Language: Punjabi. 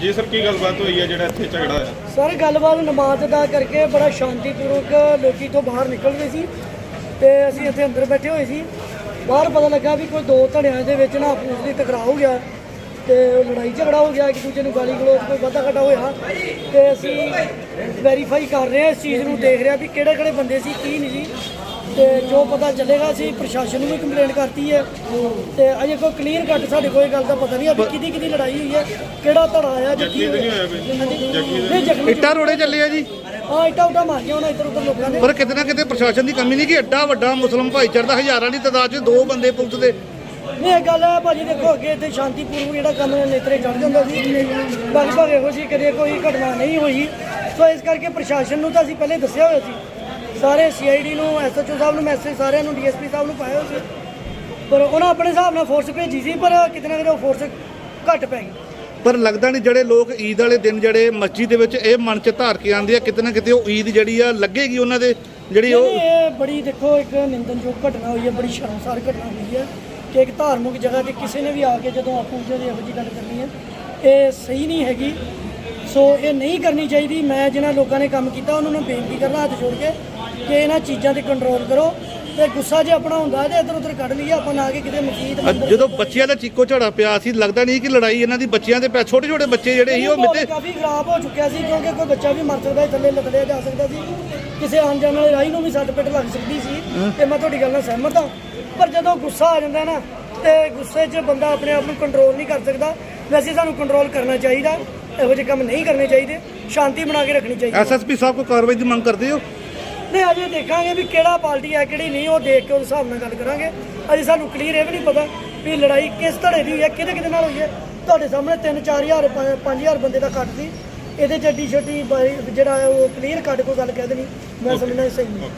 ਜੀ ਸਰ, ਕੀ ਗੱਲਬਾਤ ਹੋਈ ਹੈ ਜਿਹੜਾ ਇੱਥੇ ਝਗੜਾ ਹੋਇਆ? ਸਰ, ਗੱਲਬਾਤ ਨਮਾਜ਼ ਅਦਾ ਕਰਕੇ ਬੜਾ ਸ਼ਾਂਤੀਪੂਰਵਕ ਲੋਕੀ ਤੋਂ ਬਾਹਰ ਨਿਕਲ ਗਏ ਸੀ ਤੇ ਅਸੀਂ ਇੱਥੇ ਅੰਦਰ ਬੈਠੇ ਹੋਏ ਸੀ। ਬਾਹਰ ਪਤਾ ਲੱਗਾ ਵੀ ਕੋਈ ਦੋ ਧੜਿਆਂ ਦੇ ਵਿੱਚ ਨਾ ਆਪਸ ਦੀ ਟਕਰਾਅ ਹੋ ਗਿਆ ਤੇ ਲੜਾਈ ਝਗੜਾ ਹੋ ਗਿਆ, ਇੱਕ ਦੂਜੇ ਨੂੰ ਗਾਲੀ ਗਲੋਚ ਕੋਈ ਵਾਧਾ ਘਟਾ ਹੋਇਆ ਤੇ ਅਸੀਂ ਵੈਰੀਫਾਈ ਕਰ ਰਹੇ ਹਾਂ ਇਸ ਚੀਜ਼ ਨੂੰ, ਦੇਖ ਰਹੇ ਹਾਂ ਵੀ ਕਿਹੜੇ ਕਿਹੜੇ ਬੰਦੇ ਸੀ, ਕੀ ਨਹੀਂ ਸੀ। ਤੇ ਜੋ ਪਤਾ ਚੱਲੇਗਾ ਅਸੀਂ ਪ੍ਰਸ਼ਾਸਨ ਨੂੰ ਵੀ ਕੰਪਲੇਂਟ ਕਰਤੀ ਹੈ। ਤੇ ਅਜੇ ਕੋਈ ਕਲੀਅਰ ਕੱਟ ਸਾਡੇ ਕੋਈ ਗੱਲ ਦਾ ਪਤਾ ਨਹੀਂ ਅਭੀ ਕਿਹਦੀ ਕਿਹਦੀ ਲੜਾਈ ਹੋਈ ਹੈ ਕਿਹੜਾ ਧੜਾ ਆਇਆ ਜੀ ਤਾਂ ਨਹੀਂ ਜ਼ਖਮੀ ਨਹੀਂ ਜ਼ਖਮੀ ਇੱਟਾਂ ਰੋੜੇ ਚੱਲੇ ਆ ਜੀ। ਹਾਂ ਇੱਟਾਂ ਉੱਟਾਂ ਮਾਰੀਆਂ ਉਹਨਾਂ ਇੱਧਰ ਉੱਧਰ ਲੋਕਾਂ ਨੇ। ਪਰ ਕਿਤੇ ਨਾ ਕਿਤੇ ਪ੍ਰਸ਼ਾਸਨ ਦੀ ਕਮੀ ਨਹੀਂ ਕਿ ਐਡਾ ਵੱਡਾ ਮੁਸਲਮ ਭਾਈਚਾਰਾ ਦਾ ਹਜ਼ਾਰਾਂ ਦੀ ਤਾਦਾਦ 'ਚ ਦੋ ਬੰਦੇ ਪੁਲਿਸ ਦੇ। ਨਹੀਂ ਇਹ ਗੱਲ ਹੈ ਭਾਜੀ ਦੇਖੋ ਅੱਗੇ ਇੱਥੇ ਸ਼ਾਂਤੀਪੂਰਵਕ ਜਿਹੜਾ ਕੰਮ ਨੇਤਰੇ ਚੜ ਜਾਂਦਾ ਸੀ। ਲਗਭਗ ਇਹੋ ਜਿਹੀ ਕਦੇ ਕੋਈ ਘਟਨਾ ਨਹੀਂ ਹੋਈ। ਸੋ ਇਸ ਕਰਕੇ ਪ੍ਰਸ਼ਾਸਨ ਨੂੰ ਤਾਂ ਅਸੀਂ ਪਹਿਲੇ ਦੱਸਿਆ ਹੋਇਆ ਸੀ ਸਾਰੇ ਸੀਆਈਡੀ ਨੂੰ ਐਸਐਚਓ ਸਾਹਿਬ ਨੂੰ ਮੈਸੇਜ ਸਾਰਿਆਂ ਨੂੰ ਡੀਐਸਪੀ ਸਾਹਿਬ ਨੂੰ ਪਾਇਆ ਸੀ। ਪਰ ਉਹਨਾਂ ਆਪਣੇ ਹਿਸਾਬ ਨਾਲ ਫੋਰਸ ਭੇਜੀ ਸੀ ਪਰ ਕਿਤੇ ਨਾ ਕਿਤੇ ਉਹ ਫੋਰਸ ਘੱਟ ਪੈ ਗਈ। ਪਰ ਲੱਗਦਾ ਨਹੀਂ ਜਿਹੜੇ ਲੋਕ ਈਦ ਵਾਲੇ ਦਿਨ ਜਿਹੜੇ ਮਸਜਿਦ ਦੇ ਵਿੱਚ ਇਹ ਮਨ 'ਚ ਧਾਰ ਕੇ ਆਉਂਦੇ ਆ ਕਿਤੇ ਨਾ ਕਿਤੇ ਉਹ ਈਦ ਜਿਹੜੀ ਆ ਲੱਗੇਗੀ ਉਹਨਾਂ ਦੇ ਜਿਹੜੀ ਉਹ ਇਹ ਬੜੀ ਦੇਖੋ ਇੱਕ ਨਿੰਦਨਯੋਗ ਘਟਨਾ ਹੋਈ ਹੈ ਬੜੀ ਸ਼ਰਮਸਾਰ ਘਟਨਾ ਹੋਈ ਹੈ ਕਿ ਇੱਕ ਧਾਰਮਿਕ ਜਗ੍ਹਾ ਤੇ ਕਿਸੇ ਨੇ ਵੀ ਆ ਕੇ ਜਦੋਂ ਆਪੂ ਜਿਹੜੀ ਇਹੋ ਜਿਹੀ ਗੱਲ ਕਰਨੀ ਹੈ ਇਹ ਸਹੀ ਨਹੀਂ ਹੈਗੀ। ਸੋ ਇਹ ਨਹੀਂ ਕਰਨੀ ਚਾਹੀਦੀ। ਮੈਂ ਜਿਹਨਾਂ ਲੋਕਾਂ ਨੇ ਕੰਮ ਕੀਤਾ ਉਹਨਾਂ ਨੂੰ ਬੇਨਤੀ ਕਰਨਾ ਹੱਥ ਜੋੜ ਕੇ ਕਿ ਇਹਨਾਂ ਚੀਜ਼ਾਂ ਤੇ ਕੰਟਰੋਲ ਕਰੋ ਤੇ ਗੁੱਸਾ ਜੇ ਆਪਣਾ ਹੁੰਦਾ ਤੇ ਇੱਧਰ ਉੱਧਰ ਕੱਢ ਲਈਏ ਆਪਾਂ ਨਾ ਕਿ ਕਿਤੇ ਅੱਜ ਮੰਦਿਰ ਜਦੋਂ ਬੱਚਿਆਂ ਦਾ ਚੀਕੋ ਝੜਾ ਪਿਆ ਸੀ ਲੱਗਦਾ ਨਹੀਂ ਕਿ ਲੜਾਈ ਇਹਨਾਂ ਦੀ ਬੱਚਿਆਂ ਦੇ ਪੈ ਛੋਟੇ ਛੋਟੇ ਬੱਚੇ ਜਿਹੜੇ ਸੀ ਉਹ ਮਿੱਤੇ ਕਾਫੀ ਖਰਾਬ ਹੋ ਚੁੱਕਿਆ ਸੀ ਕਿਉਂਕਿ ਕੋਈ ਬੱਚਾ ਵੀ ਮਰ ਸਕਦਾ ਸੀ ਥੱਲੇ ਲਤੜਿਆ ਜਾ ਸਕਦਾ ਸੀ। ਕਿਸੇ ਆਉਣ ਜਾਣ ਵਾਲੇ ਰਾਹੀ ਨੂੰ ਵੀ ਸੱਟ ਪਿੱਟ ਲੱਗ ਸਕਦੀ ਸੀ ਤੇ ਮੈਂ ਤੁਹਾਡੀ ਗੱਲ ਨਾਲ ਸਹਿਮਤ ਹਾਂ। ਪਰ ਜਦੋਂ ਗੁੱਸਾ ਆ ਜਾਂਦਾ ਨਾ ਤੇ ਗੁੱਸੇ 'ਚ ਬੰਦਾ ਆਪਣੇ ਆਪ ਨੂੰ ਕੰਟਰੋਲ ਨਹੀਂ ਕਰ ਸਕਦਾ। ਵੈਸੇ ਸਾਨੂੰ ਕੰਟਰੋਲ ਕਰਨਾ ਚਾਹੀਦਾ ਇਹੋ ਜਿਹੇ ਕੰਮ ਨਹੀਂ ਕਰਨੇ ਚਾਹੀਦੇ। ਸ਼ਾਂਤੀ ਬਣਾ ਕੇ ਰੱਖਣੀ ਚਾਹੀਦੀ ਐਸਐਸਪੀ ਸਾਹਿਬ ਕੋ ਕਾਰਵਾਈ ਦੀ ਮੰਗ ਕਰਦੇ ਹੋ? ਨਹੀਂ ਅਜੇ ਦੇਖਾਂਗੇ ਵੀ ਕਿਹੜਾ ਪਾਰਟੀ ਹੈ, ਕਿਹੜੀ ਨਹੀਂ, ਉਹ ਦੇਖ ਕੇ ਉਸ ਹਿਸਾਬ ਨਾਲ ਗੱਲ ਕਰਾਂਗੇ। ਅਜੇ ਸਾਨੂੰ ਕਲੀਅਰ ਇਹ ਵੀ ਨਹੀਂ ਪਤਾ ਵੀ ਲੜਾਈ ਕਿਸ ਧੜੇ ਦੀ ਹੋਈ ਹੈ, ਕਿਹਦੇ ਕਿਹਦੇ ਨਾਲ ਹੋਈ ਹੈ। ਤੁਹਾਡੇ ਸਾਹਮਣੇ 3-4000 5000 ਬੰਦੇ ਦਾ ਕੱਟ ਸੀ। ਇਹਦੇ ਚ ਐਡੀ ਬਾਈ- ਜਿਹੜਾ ਉਹ ਕਲੀਅਰ ਕੱਟ ਕੋਈ ਗੱਲ ਕਹਿ ਦੇਣੀ। ਮੈਂ ਸਮਝਣਾ ਸਹੀ ਨਹੀਂ।